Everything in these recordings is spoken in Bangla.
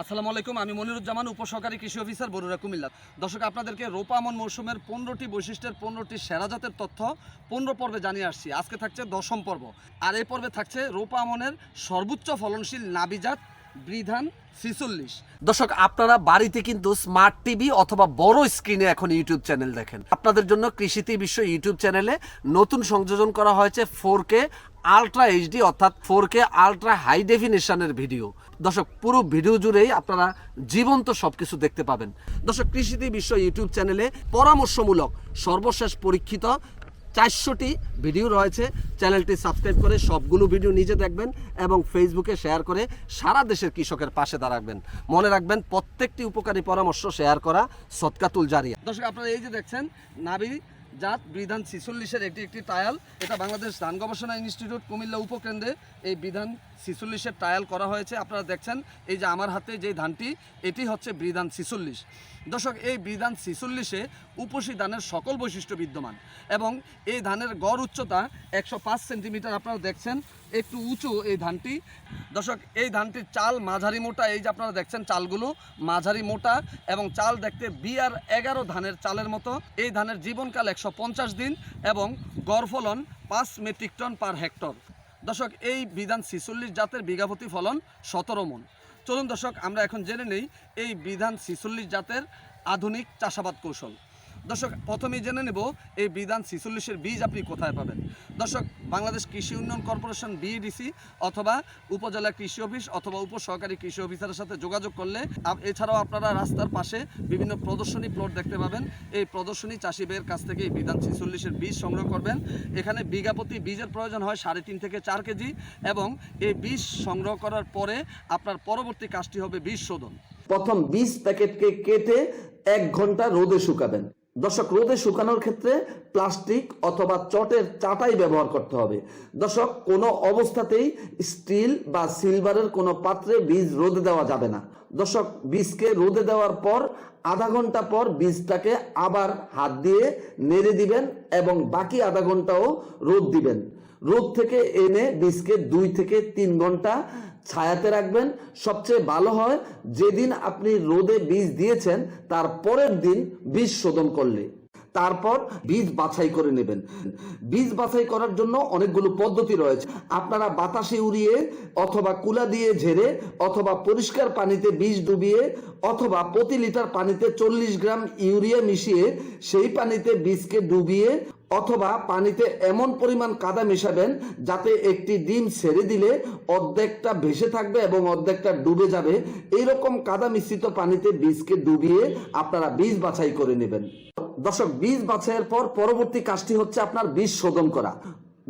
আসসালামু আলাইকুম, আমি মনিরুজ্জামান, উপসহকারী কৃষি অফিসার বরুরা কুমিল্লা। দর্শক, আপনাদেরকে রোপামন মৌসুমের পনেরোটি বৈশিষ্ট্যের পনেরোটি সেরা জাতের তথ্য পনেরো পর্বে জানিয়ে আসছি। আজকে থাকছে দশম পর্ব। আর এই পর্বে থাকছে রোপামনের সর্বোচ্চ ফলনশীল নাবিজাত বৃধান ছিচল্লিশ। দর্শক, আপনারা বাড়িতে কিন্তু স্মার্ট টিভি অথবা বড় স্ক্রিনে এখন ইউটিউব চ্যানেল দেখেন। আপনাদের জন্য কৃষিতে বিশ্ব ইউটিউব চ্যানেলে নতুন সংযোজন করা হয়েছে ফোর কে আলট্রা এইচডি অর্থাৎ ফোর কে আলট্রা হাই ডেফিনেশনের ভিডিও দর্শক, পুরো ভিডিও জুড়েই আপনারা জীবন্ত সবকিছু দেখতে পাবেন। দর্শক কৃষিতে বিশ্ব ইউটিউব চ্যানেলে পরামর্শমূলক সর্বশেষ পরীক্ষিত চারশোটি ভিডিও রয়েছে। চ্যানেলটি সাবস্ক্রাইব করে সবগুলো ভিডিও নিজে দেখবেন এবং ফেসবুকে শেয়ার করে সারা দেশের কৃষকের পাশে দাঁড়াবেন। মনে রাখবেন, প্রত্যেকটি উপকারী পরামর্শ শেয়ার করা সৎকাতুল জারিয়া। দর্শক, আপনারা এই যে দেখছেন, নাবি জাত বিধান ছিচল্লিশের একটি একটি টায়াল এটা বাংলাদেশ ধান গবেষণা ইনস্টিটিউট কুমিল্লা উপকেন্দ্রে এই বিধান ছিচল্লিশের টায়াল করা হয়েছে। আপনারা দেখছেন, এই যে আমার হাতে যে ধানটি, এটি হচ্ছে বিধান ছিচল্লিশ। দর্শক, এই বিধান ছিচল্লিশে উপসী ধানের সকল বৈশিষ্ট্য বিদ্যমান এবং এই ধানের গড় উচ্চতা একশো পাঁচ সেন্টিমিটার। আপনারা দেখছেন একটু উঁচু এই ধানটি। দর্শক, এই ধানটির চাল মাঝারি মোটা, এই যে আপনারা দেখছেন চালগুলো মাঝারি মোটা এবং চাল দেখতে বিয়ার এগারো ধানের চালের মতো। এই ধানের জীবনকাল একশো পঞ্চাশ দিন এবং গড় ফলন পাঁচ মেট্রিক টন পার হেক্টর। দর্শক, এই বিধান ছিচল্লিশ জাতের বিঘাপতি ফলন সতেরো মন। চলুন দর্শক, আমরা এখন জেনে নেই এই বিধান ছিচল্লিশ জাতের আধুনিক চাষাবাদ কৌশল। দর্শক, প্রথমেই জেনে নেব এই বিধান ছিচল্লিশের বীজ আপনি কোথায় পাবেন। দর্শক, বাংলাদেশ কৃষি উন্নয়ন কর্পোরেশন বিডিসি অথবা উপজেলা কৃষি অফিস অথবা উপসহকারী কৃষি অফিসারের সাথে যোগাযোগ করলে এছাড়াও আপনারা রাস্তার পাশে বিভিন্ন প্রদর্শনী প্লট দেখতে পাবেন। এই প্রদর্শনী চাষি কাছ থেকে এই বিধান ছিচল্লিশের বীজ সংগ্রহ করবেন। এখানে বিঘাপতি বীজের প্রয়োজন হয় সাড়ে তিন থেকে চার কেজি এবং এই বীজ সংগ্রহ করার পরে আপনার পরবর্তী কাজটি হবে বীজ শোধন। প্রথম বীজ প্যাকেটকে কেটে এক ঘণ্টা রোদে শুকাবেন। দর্শক, রোদে শুকানোর ক্ষেত্রে প্লাস্টিক অথবা চটের চাটাই ব্যবহার করতে হবে। দর্শক, কোনো অবস্থাতেই স্টিল বা সিলভারের কোনো পাত্রে বীজ রোদে দেওয়া যাবে না। দর্শক, বীজকে রোদে দেওয়ার পর আধা ঘণ্টা পর বীজটাকে আবার হাত দিয়ে নেড়ে দিবেন এবং বাকি আধা ঘন্টাও রোদ দিবেন। রোদ থেকে এনে বীজকে দুই থেকে তিন ঘণ্টা ছায়াতে রাখবেন। সবচেয়ে ভালো হয়, যেদিন আপনি রোদে বীজ দিয়েছেন, তার পরের দিন বীজ শোধন করলে। তারপর বীজ বাছাই করে নেবেন। বীজ বাছাই করার জন্য অনেকগুলো পদ্ধতি রয়েছে। আপনারা বাতাসে উড়িয়ে, অথবা কুলা দিয়ে ঝেড়ে, অথবা পরিষ্কার পানিতে বীজ ডুবিয়ে, অথবা প্রতি লিটার পানিতে চল্লিশ গ্রাম ইউরিয়া মিশিয়ে, সেই পানিতে বীজকে ডুবিয়ে অথবা পানিতে এমন পরিমাণ কাদা মেশাবেন যাতে একটি ডিম ছেড়ে দিলে অর্ধেকটা ভেসে থাকবে এবং অর্ধেকটা ডুবে যাবে। এইরকম কাদা মিশ্রিত পানিতে বীজকে ডুবিয়ে আপনারা বীজ বাছাই করে নেবেন। দর্শক, বীজ বাছাইয়ের পর পরবর্তী কাজটি হচ্ছে আপনার বীজ শোধন করা।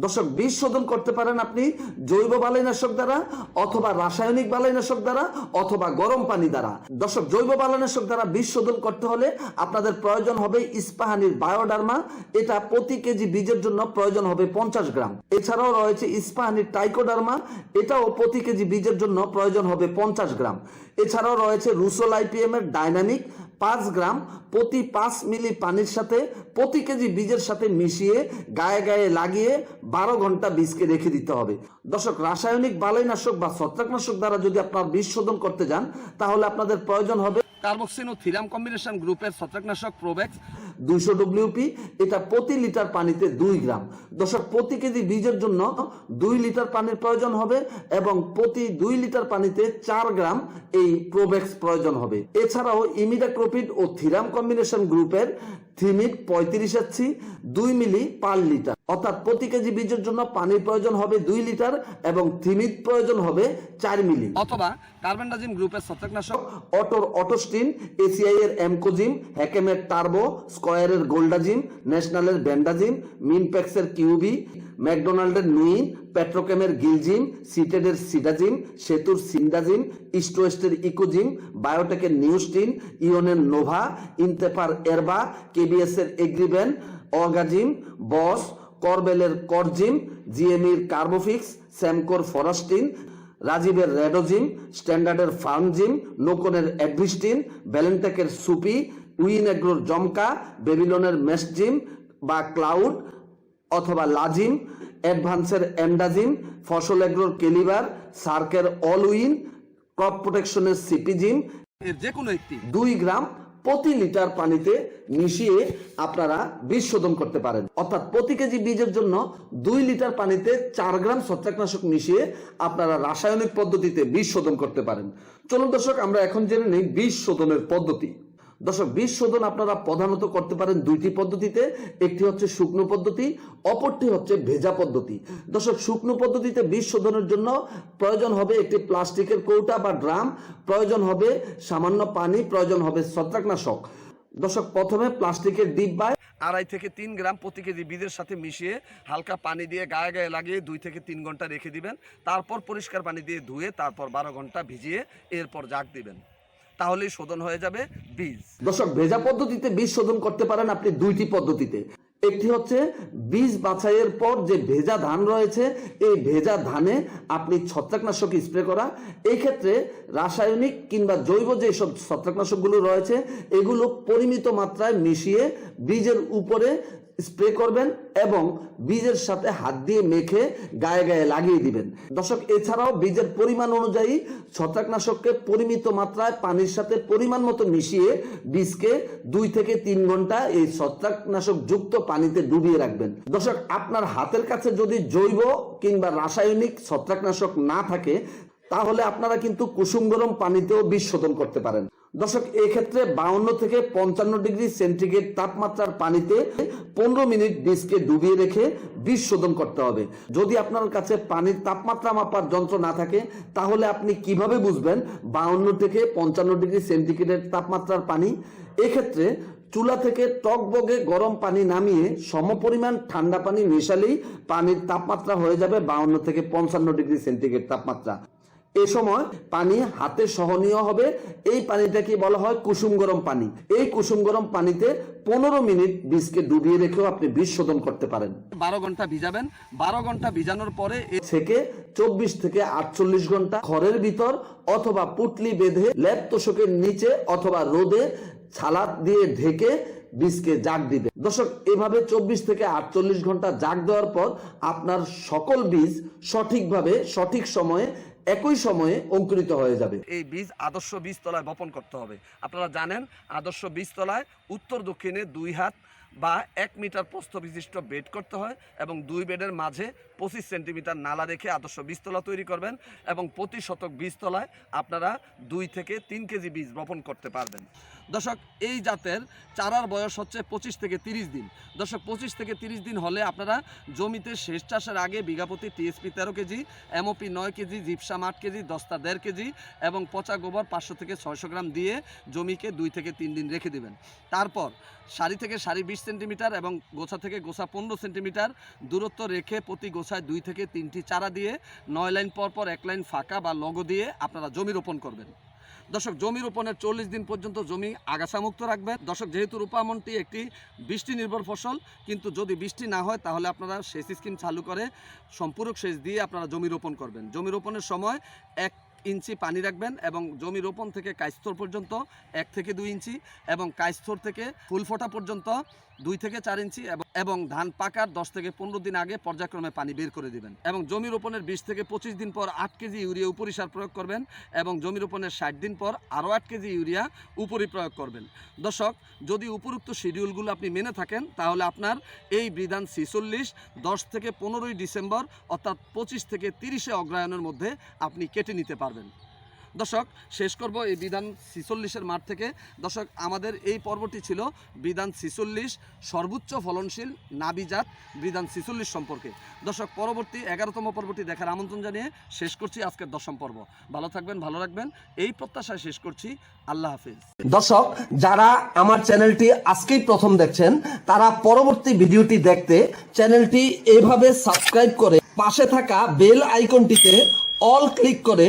দর্শক বীজ শোধন করতে পারেন আপনি জৈব বালাইনাশক দ্বারা অথবা রাসায়নিক বালাইনাশক দ্বারা অথবা গরম পানি দ্বারা। দর্শক, জৈব বালাইনাশক দ্বারা বীজ শোধন করতে হলে আপনাদের প্রয়োজন হবে ইস্পাহানির বায়োডার্মা। এটা প্রতি কেজি বীজের জন্য প্রয়োজন হবে পঞ্চাশ গ্রাম। এছাড়াও রয়েছে ইস্পাহানির টাইকোডার্মা। এটাও প্রতি কেজি বীজের জন্য প্রয়োজন হবে পঞ্চাশ গ্রাম। এছাড়াও রয়েছে রুসোল আইপিএম এর ডাইনামিক। পাঁচ গ্রাম প্রতি পাঁচ মিলি পানির সাথে প্রতি কেজি বীজের সাথে মিশিয়ে, গায়ে গায়ে লাগিয়ে বারো ঘণ্টা বীজকে রেখে দিতে হবে। দর্শক, রাসায়নিক বালাইনাশক বা ছত্রাকনাশক দ্বারা যদি আপনার বীজ শোধন করতে যান, তাহলে আপনাদের প্রয়োজন হবে কার্বক্সিন ও থিরাম কম্বিনেশন গ্রুপের ছত্রাকনাশক প্রোবেক্স দুইশো ডব্লিউপি এটা প্রতি লিটার পানিতে দুই গ্রাম। দর্শক, প্রতি কেজি বীজের জন্য দুই লিটার পানির প্রয়োজন হবে এবং প্রতি দুই লিটার পানিতে চার গ্রাম এই প্রোবেক্স প্রয়োজন হবে। এছাড়াও ইমিডাক্রোপিড ও থিরাম কম্বিনেশন গ্রুপের থিমিড পঁয়ত্রিশ এসছি, দুই মিলি পার লিটার। অর্থাৎ প্রতি কেজি বীজের জন্য পানির প্রয়োজন হবে দুই লিটার এবং থিমিড প্রয়োজন হবে চার মিলি। অথবা কার্বেন্ডাজিম গ্রুপের ছত্রাকনাশক। অটোর অটোস্টিন এসিআই এর এমকোজিম হ্যাকেমের টার্বো স্কয়ারের গোল্ডাজিম ন্যাশনালের ব্যান্ডাজিম মিনপ্যাক্সের কিউবি ম্যাকডোনাল্ডের নুইন পেট্রোকেমের গিলজিম সিটেডের সিডাজিম সেতুর সিন্ডাজিম ইস্টোয়েস্টের ইকোজিম বায়োটেকের নিউস্টিন ইওনের নোভা ইনতেফার এরবা কেবিএস এর এগ্রিবেন অগাজিম বস করবেলের করজিম জিএমির কার্বোফিক্স স্যামকোর ফরাস্টিন রাজীবের রেডোজিম স্ট্যান্ডার্ডের ফার্মজিম নোকনের অ্যাডভিস্টিন ব্যালেন্টেকের সুপি উইনেগ্রোর জমকা বেবিলনের মেসজিম বা ক্লাউড অথবা লাজিম অ্যাডভান্সের এন্ডাজিম ফসল এগ্রোর কেলিবার সার্কের অল উইন ক্রপ প্রোটেকশনের সিপিজিম এর যে কোনো একটি। দুই গ্রাম প্রতি লিটার পানিতে মিশিয়ে আপনারা বীজ শোধন করতে পারেন। অর্থাৎ প্রতি কেজি বীজের জন্য দুই লিটার পানিতে চার গ্রাম ছত্রাকনাশক মিশিয়ে আপনারা রাসায়নিক পদ্ধতিতে বীজ শোধন করতে পারেন। চলুন দর্শক, আমরা এখন জেনে নিই বীজ শোধনের পদ্ধতি। দর্শক বীজ শোধন আপনারা প্রধানত করতে পারেন দুইটি পদ্ধতিতে। একটি হচ্ছে শুকনো পদ্ধতি, অপরটি হচ্ছে ভেজা পদ্ধতি। দর্শক, শুকনো পদ্ধতিতে বীজ শোধনের জন্য প্রয়োজন হবে একটি প্লাস্টিকের কৌটা বা ড্রাম, প্রয়োজন হবে সামান্য পানি, প্রয়োজন হবে ছত্রাকনাশক। দর্শক, প্রথমে প্লাস্টিকের ডিব্বায় আড়াই থেকে তিন গ্রাম প্রতি কেজি বীজের সাথে মিশিয়ে হালকা পানি দিয়ে গায়ে গায়ে লাগিয়ে দুই থেকে তিন ঘণ্টা রেখে দিবেন। তারপর পরিষ্কার পানি দিয়ে ধুয়ে তারপর বারো ঘণ্টা ভিজিয়ে এরপর জাগ দিবেন। তাহলেই শোধন হয়ে যাবে বীজ। দর্শক, ভেজা পদ্ধতিতে বীজ শোধন করতে পারেন আপনি দুইটি পদ্ধতিতে। একটি হচ্ছে বীজ বাছাইয়ের পর যে ভেজা ধান রয়েছে, এই ভেজা ধানে আপনি ছত্রাকনাশক স্প্রে করা। এই ক্ষেত্রে রাসায়নিক কিংবা জৈব যে সব ছত্রাকনাশকগুলো রয়েছে, এগুলো পরিমিত মাত্রায় মিশিয়ে বীজের উপরে স্প্রে করবেন এবং বীজের সাথে হাত দিয়ে মেখে গায়ে গায়ে লাগিয়ে দিবেন। দর্শক, এছাড়াও বীজের পরিমাণ অনুযায়ী ছত্রাকনাশককে পরিমিত মাত্রায় পানির সাথে পরিমাণ মতো মিশিয়ে বীজকে দুই থেকে তিন ঘণ্টা এই ছত্রাকনাশক যুক্ত পানিতে ডুবিয়ে রাখবেন। দর্শক, আপনার হাতের কাছে যদি জৈব কিংবা রাসায়নিক ছত্রাকনাশক না থাকে, তাহলে আপনারা কিন্তু কুসুম গরম পানিতেও বীজ শোধন করতে পারেন। দর্শক, এক্ষেত্রে বাউন্ন থেকে পঞ্চান্ন ডিগ্রি সেন্টিগ্রেড তাপমাত্রার পানিতে পনেরো মিনিট বীজকে ডুবিয়ে রেখে বীজ শোধন করতে হবে। যদি আপনার কাছে পানির তাপমাত্রা মাপার যন্ত্র না থাকে, তাহলে আপনি কীভাবে বুঝবেন বাউন্ন থেকে পঞ্চান্ন ডিগ্রি সেন্টিগ্রেড তাপমাত্রার পানি? এক্ষেত্রে চুলা থেকে টকবগে গরম পানি নামিয়ে সমপরিমাণ ঠান্ডা পানি মেশালেই পানির তাপমাত্রা হয়ে যাবে বাউন্ন থেকে পঞ্চান্ন ডিগ্রি সেন্টিগ্রেড তাপমাত্রা। এ সময় পানি হাতে সহনীয় হবে। এই পানিটাকে বলা হয়? কুসুম গরম পানি। এই কুসুম গরম পানিতে পনেরো মিনিট বীজকে ডুবিয়ে রেখেও আপনি বীজ শোধন করতে পারেন। বারো ঘণ্টা ভিজাবেন। বারো ঘণ্টা ভিজানোর পরে থেকে চব্বিশ থেকে আটচল্লিশ ঘণ্টা ঘরের ভিতর অথবা পুটলি বেঁধে ল্যাপ তোষকের নিচে অথবা রোদে ছালাদ দিয়ে ঢেকে বীজকে জাগ দিবে দর্শক এভাবে চব্বিশ থেকে আটচল্লিশ ঘণ্টা জাগ দেওয়ার পর আপনার সকল বীজ সঠিকভাবে সঠিক সময়ে একই সময়ে অঙ্কুরিত হয়ে যাবে। এই বীজ আদর্শ বীজ তলায় বপন করতে হবে। আপনারা জানেন, আদর্শ বীজ তলায় উত্তর দক্ষিণে দুই হাত বা এক মিটার প্রস্থ বিশিষ্ট বেড করতে হয় এবং দুই বেডের মাঝে পঁচিশ সেন্টিমিটার নালা রেখে আদর্শ বীজতলা তৈরি করবেন এবং প্রতি শতক বীজতলায় আপনারা দুই থেকে তিন কেজি বীজ বপন করতে পারবেন। দর্শক, এই জাতের চারার বয়স হচ্ছে পঁচিশ থেকে তিরিশ দিন। দর্শক, পঁচিশ থেকে তিরিশ দিন হলে আপনারা জমিতে শেষ চাষের আগে বিঘাপতি টিএসপি তেরো কেজি, এমওপি নয় কেজি, জিপসাম আট কেজি, দস্তা দেড় কেজি এবং পচা গোবর পাঁচশো থেকে ছয়শো গ্রাম দিয়ে জমিকে দুই থেকে তিন দিন রেখে দেবেন। তারপর সারি থেকে সারি বিশ সেন্টিমিটার এবং গোছা থেকে গোছা পনেরো সেন্টিমিটার দূরত্ব রেখে প্রতি গোছায় দুই থেকে তিনটি চারা দিয়ে নয় লাইন পর পর এক লাইন ফাঁকা বা লগো দিয়ে আপনারা জমি রোপণ করবেন। দর্শক, জমি রোপণের চল্লিশ দিন পর্যন্ত জমি আগাছামুক্ত রাখবেন দর্শক, যেহেতু রূপামনটি একটি বৃষ্টি নির্ভর ফসল, কিন্তু যদি বৃষ্টি না হয় তাহলে আপনারা সেচ স্কিম চালু করে সম্পূরক সেচ দিয়ে আপনারা জমি রোপণ করবেন। জমি রোপণের সময় এক ইঞ্চি পানি রাখবেন এবং জমি রোপণ থেকে কাইস্তর পর্যন্ত এক থেকে দুই ইঞ্চি এবং কাইস্তর থেকে ফুল ফোটা পর্যন্ত দুই থেকে চার ইঞ্চি এবং- ধান পাকার দশ থেকে পনেরো দিন আগে পর্যায়ক্রমে পানি বের করে দিবেন। এবং জমি রোপণের বিশ থেকে পঁচিশ দিন পর আট কেজি ইউরিয়া উপরিসার প্রয়োগ করবেন এবং জমি রোপণের ষাট দিন পর আরও আট কেজি ইউরিয়া উপরি প্রয়োগ করবেন। দর্শক, যদি উপরুক্ত শিডিউলগুলো আপনি মেনে থাকেন, তাহলে আপনার এই বিধান ছিচল্লিশ, দশ থেকে পনেরোই ডিসেম্বর অর্থাৎ পঁচিশ থেকে তিরিশে অগ্রায়ণের মধ্যে আপনি কেটে নিতে পারবেন। দর্শক, শেষ করব এই বিধান ছিচল্লিশের মাঠ থেকে। দর্শক, আমাদের এই পর্বটি ছিল বিধান ছিচল্লিশ, সর্বোচ্চ ফলনশীল নাবিজাত বিধান ছিচল্লিশ সম্পর্কে। দর্শক, পরবর্তী এগারোতম পর্বটি দেখার আমন্ত্রণ জানিয়ে শেষ করছি আজকের দশম পর্ব। ভালো থাকবেন, ভালো রাখবেন। এই প্রত্যাশায় শেষ করছি। আল্লাহ হাফিজ। দর্শক, যারা আমার চ্যানেলটি আজকেই প্রথম দেখছেন, তারা পরবর্তী ভিডিওটি দেখতে চ্যানেলটি এভাবে সাবস্ক্রাইব করে পাশে থাকা বেল আইকনটিতে অল ক্লিক করে